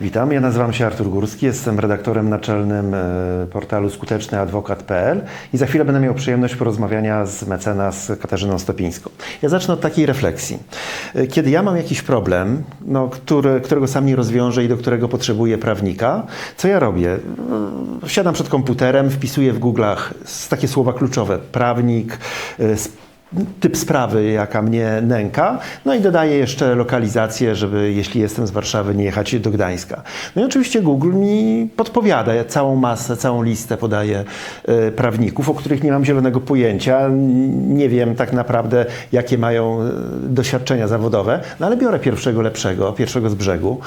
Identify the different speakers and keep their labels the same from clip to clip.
Speaker 1: Witam, ja nazywam się Artur Górski, jestem redaktorem naczelnym e, portalu skutecznyadwokat.pl i za chwilę będę miał przyjemność porozmawiania z mecenas Katarzyną Stopińską. Ja zacznę od takiej refleksji. E, Kiedy ja mam jakiś problem, no, który, którego sam nie rozwiążę i do którego potrzebuję prawnika, co ja robię? E, Siadam przed komputerem, wpisuję w Google'ach takie słowa kluczowe, prawnik, typ sprawy, jaka mnie nęka, no i dodaję jeszcze lokalizację, żeby jeśli jestem z Warszawy, nie jechać do Gdańska. No i oczywiście Google mi podpowiada, ja całą masę, całą listę podaję e, prawników, o których nie mam zielonego pojęcia, nie wiem tak naprawdę, jakie mają e, doświadczenia zawodowe, no ale biorę pierwszego lepszego, pierwszego z brzegu.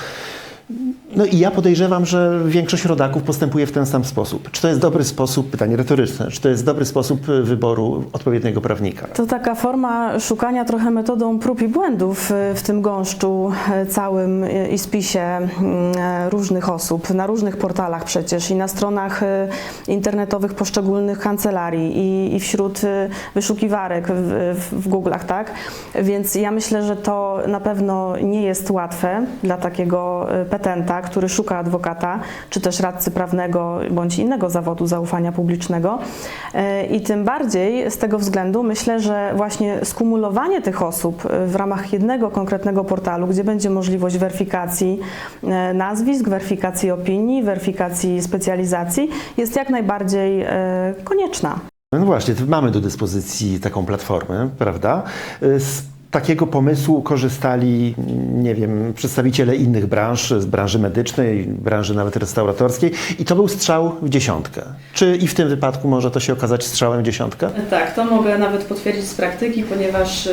Speaker 1: No i ja podejrzewam, że większość rodaków postępuje w ten sam sposób. Czy to jest dobry sposób, pytanie retoryczne, czy to jest dobry sposób e, wyboru odpowiedniego prawnika?
Speaker 2: To taka forma szukania trochę metodą prób i błędów y, w tym gąszczu y, całym y, i spisie y, różnych osób, na różnych portalach przecież i na stronach y, internetowych poszczególnych kancelarii i, i wśród y, wyszukiwarek w, w, Google'ach, tak? Więc ja myślę, że to na pewno nie jest łatwe dla takiego y, petenta, który szuka adwokata, czy też radcy prawnego bądź innego zawodu zaufania publicznego. Y, I tym bardziej z tego względu myślę, że właśnie skumulowanie tych osób w ramach jednego konkretnego portalu, gdzie będzie możliwość weryfikacji y, nazwisk, weryfikacji opinii, weryfikacji specjalizacji, jest jak najbardziej y, konieczna.
Speaker 1: No właśnie, mamy do dyspozycji taką platformę, prawda? Takiego pomysłu korzystali, nie wiem, przedstawiciele innych branż, z branży medycznej, branży nawet restauratorskiej i to był strzał w dziesiątkę. Czy i w tym wypadku może to się okazać strzałem w dziesiątkę?
Speaker 3: Tak, to mogę nawet potwierdzić z praktyki, ponieważ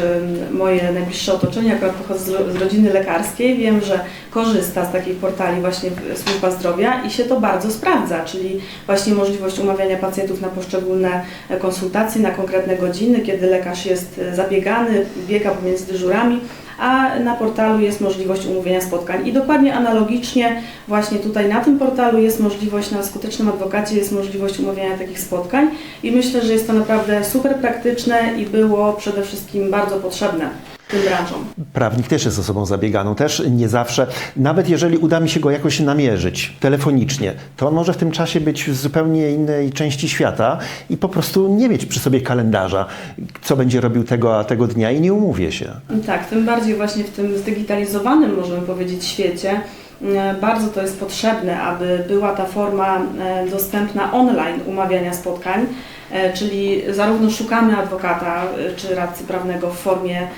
Speaker 3: moje najbliższe otoczenie, akurat pochodzę z, ro- z rodziny lekarskiej, wiem, że korzysta z takich portali właśnie służba zdrowia i się to bardzo sprawdza, czyli właśnie możliwość umawiania pacjentów na poszczególne e, konsultacje, na konkretne godziny, kiedy lekarz jest e, zabiegany, biega pomiędzy dyżurami, a na portalu jest możliwość umówienia spotkań. I dokładnie analogicznie właśnie tutaj na tym portalu jest możliwość, na skutecznym adwokacie jest możliwość umawiania takich spotkań i myślę, że jest to naprawdę super praktyczne i było przede wszystkim bardzo potrzebne tym branżom.
Speaker 1: Prawnik też jest osobą zabieganą, też nie zawsze, nawet jeżeli uda mi się go jakoś namierzyć telefonicznie, to on może w tym czasie być w zupełnie innej części świata i po prostu nie mieć przy sobie kalendarza, co będzie robił tego a tego dnia i nie umówię się.
Speaker 3: Tak, tym bardziej właśnie w tym zdigitalizowanym, możemy powiedzieć, świecie. E, Bardzo to jest potrzebne, aby była ta forma e, dostępna online umawiania spotkań, e, czyli zarówno szukamy adwokata czy radcy prawnego w formie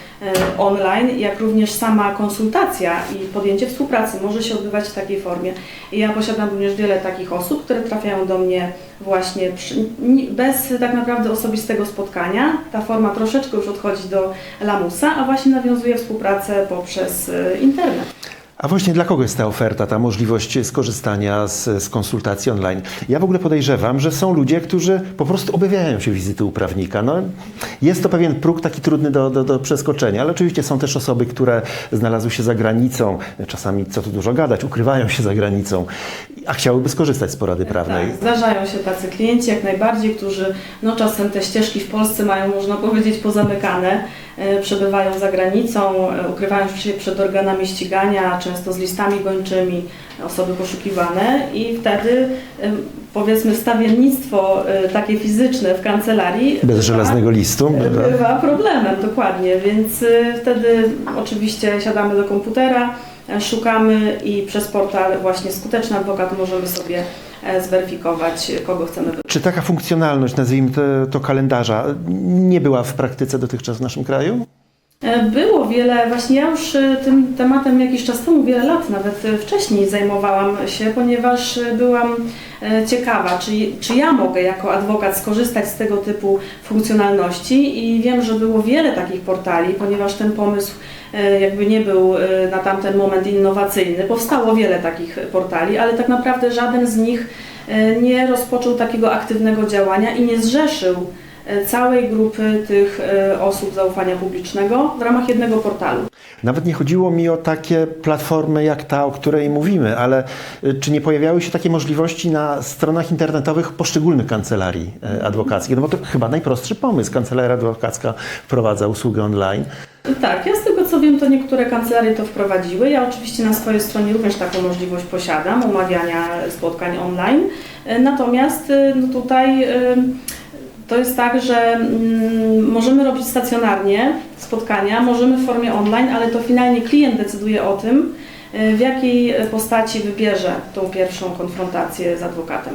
Speaker 3: online, jak również sama konsultacja i podjęcie współpracy może się odbywać w takiej formie. Ja posiadam również wiele takich osób, które trafiają do mnie właśnie przy, bez tak naprawdę osobistego spotkania. Ta forma troszeczkę już odchodzi do lamusa, a właśnie nawiązuje współpracę poprzez internet.
Speaker 1: A właśnie dla kogo jest ta oferta, ta możliwość skorzystania z, z konsultacji online? Ja w ogóle podejrzewam, że są ludzie, którzy po prostu obawiają się wizyty u prawnika. No, jest to pewien próg taki trudny do, do, do przeskoczenia, ale oczywiście są też osoby, które znalazły się za granicą, czasami, co tu dużo gadać, ukrywają się za granicą, a chciałyby skorzystać z porady prawnej.
Speaker 3: Tak, zdarzają się tacy klienci jak najbardziej, którzy no, czasem te ścieżki w Polsce mają, można powiedzieć, pozamykane, e, przebywają za granicą, e, ukrywają się przed organami ścigania, często z listami gończymi, osoby poszukiwane i wtedy e, powiedzmy stawiennictwo e, takie fizyczne w kancelarii
Speaker 1: Bez
Speaker 3: bywa-
Speaker 1: żelaznego listu.
Speaker 3: bywa problemem, dokładnie, więc wtedy oczywiście siadamy do komputera, e, szukamy i przez portal właśnie Skuteczny Adwokat możemy sobie e, zweryfikować, e, kogo chcemy wybrać.
Speaker 1: Czy taka funkcjonalność, nazwijmy to, to kalendarza, nie była w praktyce dotychczas w naszym kraju?
Speaker 3: E, Było wiele, właśnie ja już e, tym tematem jakiś czas temu, wiele lat nawet e, wcześniej zajmowałam się, ponieważ byłam ciekawa, czy, czy ja mogę jako adwokat skorzystać z tego typu funkcjonalności i wiem, że było wiele takich portali, ponieważ ten pomysł jakby nie był na tamten moment innowacyjny. Powstało wiele takich portali, ale tak naprawdę żaden z nich nie rozpoczął takiego aktywnego działania i nie zrzeszył całej grupy tych e, osób zaufania publicznego w ramach jednego portalu.
Speaker 1: Nawet nie chodziło mi o takie platformy jak ta, o której mówimy, ale y, czy nie pojawiały się takie możliwości na stronach internetowych poszczególnych kancelarii e, adwokackich? No bo to chyba najprostszy pomysł. Kancelaria adwokacka wprowadza usługę online.
Speaker 3: Tak, ja z tego co wiem, to niektóre kancelarie to wprowadziły. Ja oczywiście na swojej stronie również taką możliwość posiadam, umawiania spotkań online. E, Natomiast e, no tutaj e, to jest tak, że mm, możemy robić stacjonarnie spotkania, możemy w formie online, ale to finalnie klient decyduje o tym, e, w jakiej postaci wybierze tą pierwszą konfrontację z adwokatem.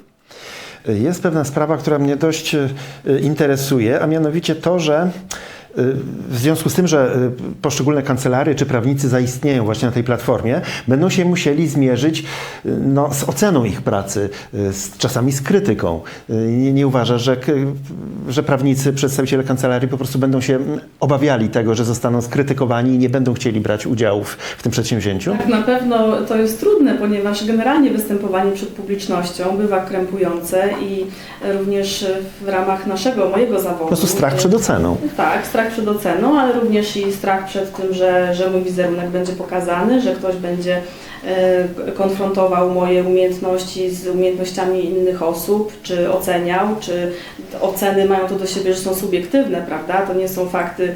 Speaker 1: Jest pewna sprawa, która mnie dość y, interesuje, a mianowicie to, że w związku z tym, że y, poszczególne kancelarie czy prawnicy zaistnieją właśnie na tej platformie, będą się musieli zmierzyć y, no, z oceną ich pracy, y, z, czasami z krytyką. Nie, nie uważasz, że, że prawnicy, przedstawiciele kancelarii po prostu będą się mm, obawiali tego, że zostaną skrytykowani i nie będą chcieli brać udziału w, w tym przedsięwzięciu?
Speaker 3: Tak, na pewno to jest trudne, ponieważ generalnie występowanie przed publicznością bywa krępujące i również w ramach naszego, mojego zawodu.
Speaker 1: Po prostu strach przed oceną.
Speaker 3: Tak, strach przed oceną, ale również i strach przed tym, że, że mój wizerunek będzie pokazany, że ktoś będzie e, konfrontował moje umiejętności z umiejętnościami innych osób, czy oceniał, czy oceny mają to do siebie, że są subiektywne, prawda? To nie są fakty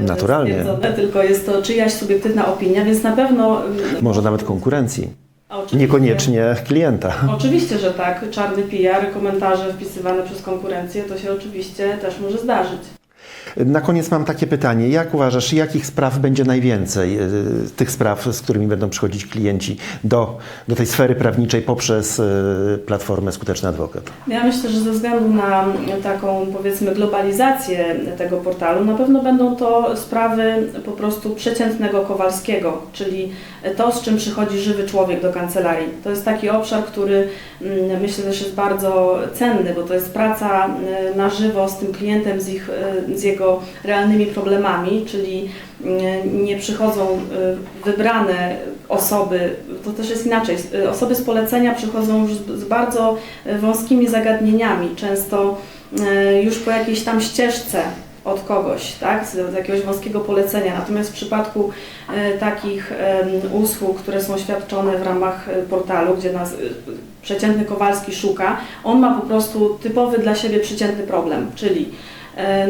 Speaker 3: e,
Speaker 1: Naturalnie.
Speaker 3: tylko jest to czyjaś subiektywna opinia, więc na pewno... mm,
Speaker 1: Może nawet konkurencji,
Speaker 3: oczywiście-
Speaker 1: niekoniecznie klienta.
Speaker 3: Oczywiście, że tak. Czarny PR, komentarze wpisywane przez konkurencję, to się oczywiście też może zdarzyć.
Speaker 1: Na koniec mam takie pytanie. Jak uważasz, jakich spraw będzie najwięcej, y, tych spraw, z którymi będą przychodzić klienci do, do tej sfery prawniczej poprzez y, platformę Skuteczny Adwokat?
Speaker 3: Ja myślę, że ze względu na taką powiedzmy globalizację tego portalu, na pewno będą to sprawy po prostu przeciętnego Kowalskiego, czyli to, z czym przychodzi żywy człowiek do kancelarii. To jest taki obszar, który mm, myślę też jest bardzo cenny, bo to jest praca y, na żywo z tym klientem, z, ich, z jego realnymi problemami, czyli y, nie przychodzą y, wybrane osoby, to też jest inaczej, y, osoby z polecenia przychodzą już z, bardzo y, wąskimi zagadnieniami, często już po jakiejś tam ścieżce od kogoś, tak, z, jakiegoś wąskiego polecenia. Natomiast w przypadku takich usług, które są świadczone w ramach portalu, gdzie nas przeciętny Kowalski szuka, on ma po prostu typowy dla siebie przeciętny problem, czyli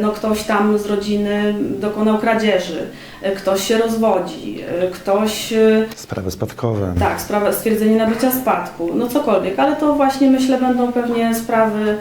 Speaker 3: no ktoś tam z rodziny dokonał kradzieży, e, ktoś się rozwodzi, e, ktoś e,
Speaker 1: Sprawy spadkowe.
Speaker 3: tak, sprawa, stwierdzenie nabycia spadku, no cokolwiek, ale to właśnie myślę będą pewnie sprawy e,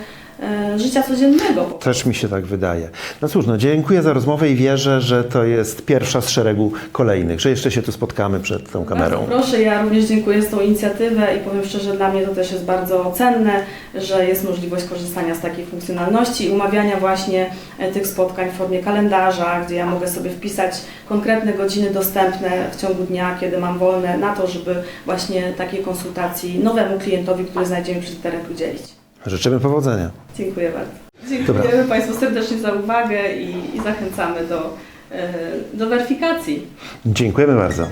Speaker 3: życia codziennego.
Speaker 1: Też mi się tak wydaje. No cóż, no dziękuję za rozmowę i wierzę, że to jest pierwsza z szeregu kolejnych, że jeszcze się tu spotkamy przed tą kamerą.
Speaker 3: Bardzo proszę, ja również dziękuję za tą inicjatywę i powiem szczerze, dla mnie to też jest bardzo cenne, że jest możliwość korzystania z takiej funkcjonalności i umawiania właśnie e, tych spotkań w formie kalendarza, gdzie ja mogę sobie wpisać konkretne godziny dostępne w ciągu dnia, kiedy mam wolne na to, żeby właśnie takiej konsultacji nowemu klientowi, który znajdzie mi przez internet udzielić.
Speaker 1: Życzymy powodzenia.
Speaker 3: Dziękuję bardzo. Dziękujemy Państwu serdecznie za uwagę i, i zachęcamy do, e, do weryfikacji.
Speaker 1: Dziękujemy bardzo.